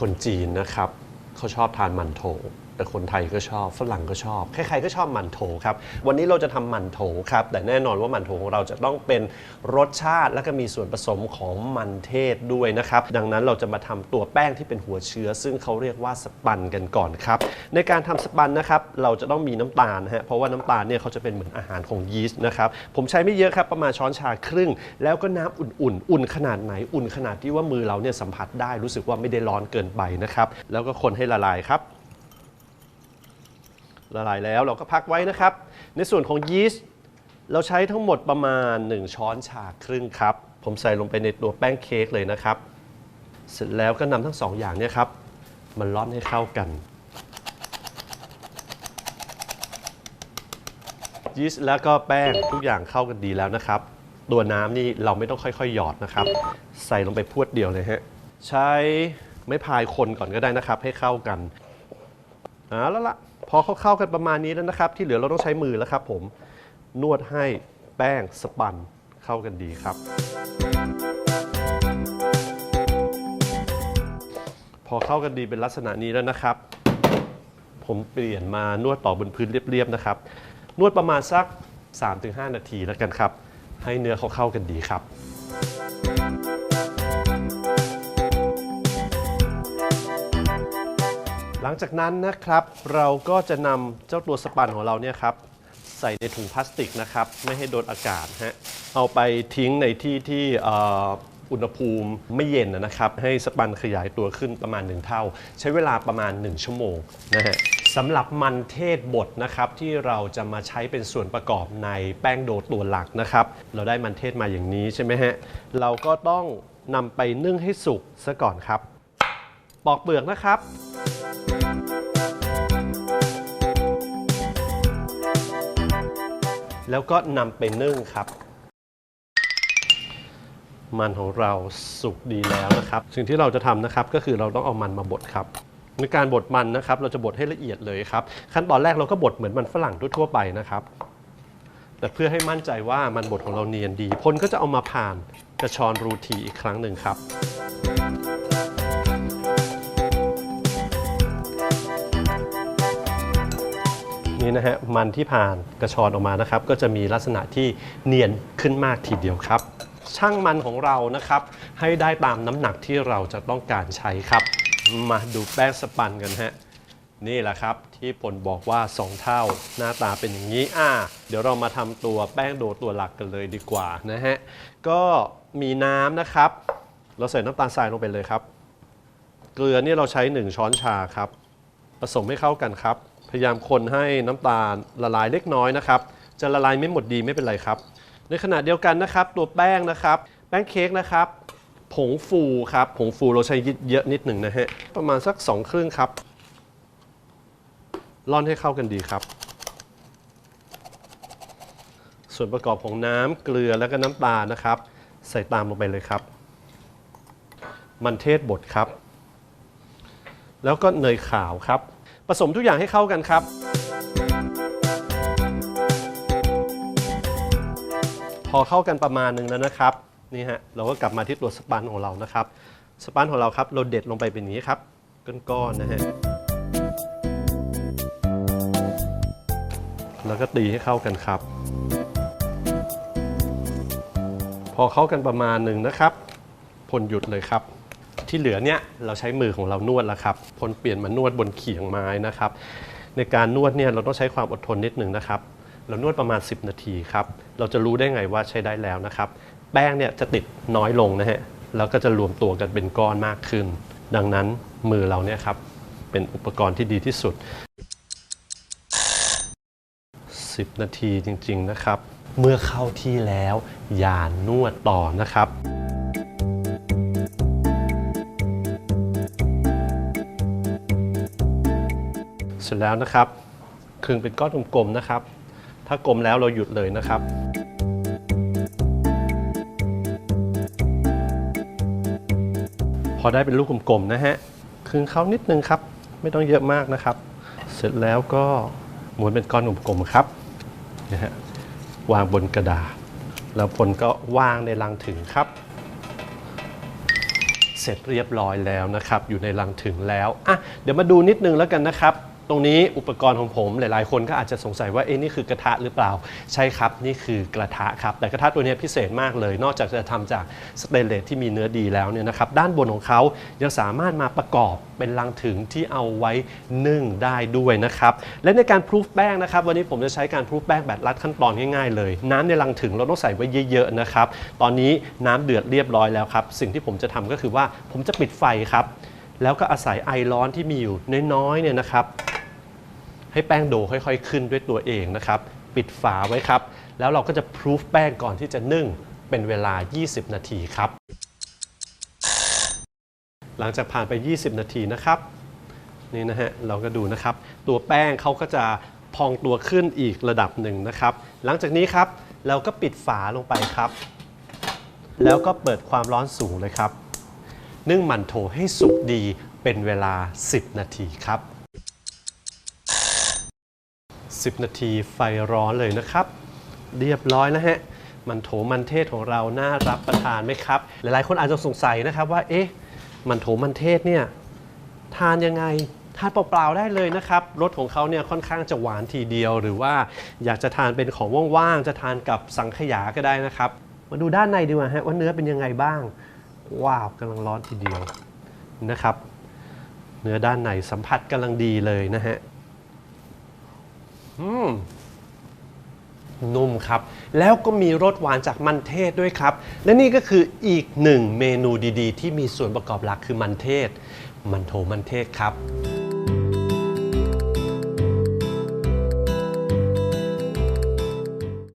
คนจีนนะครับเขาชอบทานมันโถ แต่คนไทยก็ชอบฝรั่งก็ชอบ ใครๆก็ชอบมันโถครับ วันนี้เราจะทำมันโถครับ แต่แน่นอนว่ามันโถของเราจะต้องเป็นรสชาติและก็มีส่วนผสมของมันเทศด้วยนะครับ ดังนั้นเราจะมาทำตัวแป้งที่เป็นหัวเชื้อ ซึ่งเขาเรียกว่าสปันกันก่อนครับ ในการทำสปันนะครับ เราจะต้องมีน้ำตาลนะฮะ เพราะว่าน้ำตาลเนี่ยเขาจะเป็นเหมือนอาหารของยีสต์นะครับ ผมใช้ไม่เยอะครับ ประมาณช้อนชาครึ่ง แล้วก็น้ำอุ่นๆ อุ่นขนาดไหน อุ่นขนาดที่ว่ามือเราเนี่ยสัมผัสได้ รู้สึกว่าไม่ได้ร้อนเกินไปนะครับ แล้วก็คนให้ละลายครับ ละลายแล้วเราก็พักไว้นะครับ ในส่วนของยีสต์เราใช้ทั้งหมดประมาณ 1 ช้อนชาครึ่งครับ ผมใส่ลงไปในตัวแป้งเค้กเลยนะครับ เสร็จแล้วก็นำทั้งสองอย่างเนี่ยครับมันร่อนให้เข้ากันยีสต์แล้วก็แป้งทุกอย่างเข้ากันดีแล้วนะครับ ตัวน้ำนี่เราไม่ต้องค่อยๆ หยอดนะครับ ใส่ลงไปพวดเดียวเลยฮะใช้ไม้พายคนก่อนก็ได้นะครับ ให้เข้ากันเอาแล้วล่ะ พอเขาเข้ากันประมาณนี้แล้วนะครับ ที่เหลือเราต้องใช้มือแล้วครับผมนวดให้แป้งสปันเข้ากันดีครับ พอเข้ากันดีเป็นลักษณะนี้แล้วนะครับ ผมเปลี่ยนมานวดต่อบนพื้นเรียบๆนะครับ นวดประมาณสัก 3-5 นาทีแล้วกันครับ ให้เนื้อเขาเข้ากันดีครับ หลังจากนั้นนะครับเราก็จะนำเจ้าตัวสปันของเราเนี่ยครับใส่ในถุงพลาสติกนะครับ ไม่ให้โดนอากาศฮะเอาไปทิ้งในที่ที่อุณหภูมิไม่เย็นนะครับ ให้สปันขยายตัวขึ้นประมาณ 1 เท่า ใช้เวลาประมาณ 1 ชั่วโมงนะฮะสำหรับมันเทศบดนะครับ ที่เราจะมาใช้เป็นส่วนประกอบในแป้งโดตัวหลักนะครับ เราได้มันเทศมาอย่างนี้ใช่ไหมฮะเราก็ต้องนำไปนึ่งให้สุกซะก่อนครับ ปอกเปลือกนะครับ แล้วก็นำไปนึ่งครับ มันของเราสุกดีแล้วนะครับ สิ่งที่เราจะทำนะครับก็คือเราต้องเอามันมาบดครับในการบดมันนะครับ เราจะบดให้ละเอียดเลยครับ ขั้นตอนแรกเราก็บดเหมือนมันฝรั่งทั่วไปนะครับ แต่เพื่อให้มั่นใจว่ามันบดของเราเนียนดีพลก็จะเอามาผ่านกระชอนรูทีอีกครั้งหนึ่งครับ นี่นะฮะมันที่ผ่านกระชอนออกมานะครับ ก็จะมีลักษณะที่เนียนขึ้นมากทีเดียวครับช่างมันของเรานะครับ ให้ได้ตามน้ำหนักที่เราจะต้องการใช้ครับ มาดูแป้งสปันกันฮะนี่แหละครับที่ผลบอกว่า 2 เท่าหน้าตาเป็นอย่างนี้อ่าเดี๋ยวเรามาทำตัวแป้งโดตัวหลักกันเลยดีกว่านะฮะก็มีน้ำนะครับ เราใส่น้ำตาลทรายลงไปเลยครับ เกลือนี่เราใช้ 1 ช้อนชาครับ ผสมให้เข้ากันครับ พยายามคนให้น้ำตาลละลายเล็กน้อยนะครับ จะละลายไม่หมดดีไม่เป็นไรครับ ในขณะเดียวกันนะครับ ตัวแป้งนะครับ แป้งเค้กนะครับ ผงฟูครับ ผงฟูเราใช้เยอะนิดหนึ่งนะฮะ ประมาณสัก2ครึ่งครับร่อนให้เข้ากันดีครับ ส่วนประกอบของน้ำเกลือแล้วก็น้ำตาลนะครับ ใส่ตามลงไปเลยครับ มันเทศบดครับ แล้วก็เนยขาวครับ ผสมทุกอย่างให้เข้ากันครับ พอเข้ากันประมาณหนึ่งแล้วนะครับนี่ฮะเราก็กลับมาที่ตัวสปันของเรานะครับ สปันของเราครับเราเด็ดลงไปเป็นอย่างนี้ครับก้อนๆนะฮะแล้วก็ตีให้เข้ากันครับ พอเข้ากันประมาณหนึ่งนะครับพลหยุดเลยครับ ที่เหลือเนี่ยเราใช้มือของเรานวดแล้วครับพลเปลี่ยนมานวดบนเขียงไม้นะครับ ในการนวดเนี่ยเราต้องใช้ความอดทนนิดหนึ่งนะครับ เรานวดประมาณ 10 นาทีครับ เราจะรู้ได้ไงว่าใช้ได้แล้วนะครับ แป้งเนี่ยจะติดน้อยลงนะฮะแล้วก็จะรวมตัวกันเป็นก้อนมากขึ้น ดังนั้นมือเราเนี่ยครับเป็นอุปกรณ์ที่ดีที่สุด 10 นาทีจริง ๆนะครับ เมื่อเข้าที่แล้วอย่านวดต่อนะครับ เสร็จแล้วนะครับครึ่งเป็นก้อนกลมๆนะครับ ถ้ากลมแล้วเราหยุดเลยนะครับพอได้เป็นลูกกลมๆนะฮะคึงเขานิดนึงครับ ไม่ต้องเยอะมากนะครับ เสร็จแล้วก็ม้วนเป็นก้อนกลมๆครับนะฮะวางบนกระดาษ แล้วผลก็วางในลังถึงครับ เสร็จร็จเรียบร้อยแล้วนะครับ อยู่ในลังถึงแล้วอะเดี๋ยวมาดูนิดนึงแล้วกันนะครับ ตรงนี้อุปกรณ์ของผมหลายๆ คนก็อาจจะสงสัยว่าเอ๊ะนี่คือกระทะหรือเปล่า ใช่ครับนี่คือกระทะครับ แต่กระทะตัวนี้พิเศษมากเลย นอกจากจะทำจากสเตนเลสที่มีเนื้อดีแล้วเนี่ยนะครับด้านบนของเขายังสามารถมาประกอบเป็นลังถึงที่เอาไว้นึ่งได้ด้วยนะครับ และในการพรูฟแป้งนะครับวันนี้ผมจะใช้การพรูฟแป้งแบบลัดขั้นตอนง่ายๆ เลย น้ำในลังถึงเราต้องใส่ไว้เยอะๆนะครับตอนนี้น้ำเดือดเรียบร้อยแล้วครับสิ่งที่ผมจะทำก็คือว่าผมจะปิดไฟครับแล้วก็อาศัยไอร้อนที่มีอยู่น้อยๆเนี่ยนะครับ ให้แป้งโดค่อยๆ ขึ้นด้วยตัวเองนะครับ ปิดฝาไว้ครับ แล้วเราก็จะพรูฟแป้งก่อนที่จะนึ่งเป็นเวลา 20 นาทีครับ หลังจากผ่านไป 20 นาทีนะครับ นี่นะฮะ เราก็ดูนะครับ ตัวแป้งเขาก็จะพองตัวขึ้นอีกระดับหนึ่งนะครับ หลังจากนี้ครับ เราก็ปิดฝาลงไปครับ แล้วก็เปิดความร้อนสูงเลยครับ นึ่งมันโถให้สุกดีเป็นเวลา 10 นาทีครับ 10 นาทีไฟร้อนเลยนะครับ เรียบร้อยนะฮะ มันโถมันเทศของเราน่ารับประทานไหมครับ หลายๆ คนอาจจะสงสัยนะครับว่า เอ๊ะ มันโถมันเทศเนี่ยทานยังไงทานเปล่าๆได้เลยนะครับรสของเขาเนี่ยค่อนข้างจะหวานทีเดียว หรือว่าอยากจะทานเป็นของว่างๆจะทานกับสังขยาก็ได้นะครับ มาดูด้านในดีกว่าฮะว่าเนื้อเป็นยังไงบ้าง ว้าวกำลังร้อนทีเดียวนะครับ เนื้อด้านในสัมผัสกำลังดีเลยนะฮะ อืมนุ่มครับ แล้วก็มีรสหวานจากมันเทศด้วยครับ และนี่ก็คืออีกหนึ่งเมนูดีๆ ที่มีส่วนประกอบหลักคือมันเทศ มันโถมันเทศครับ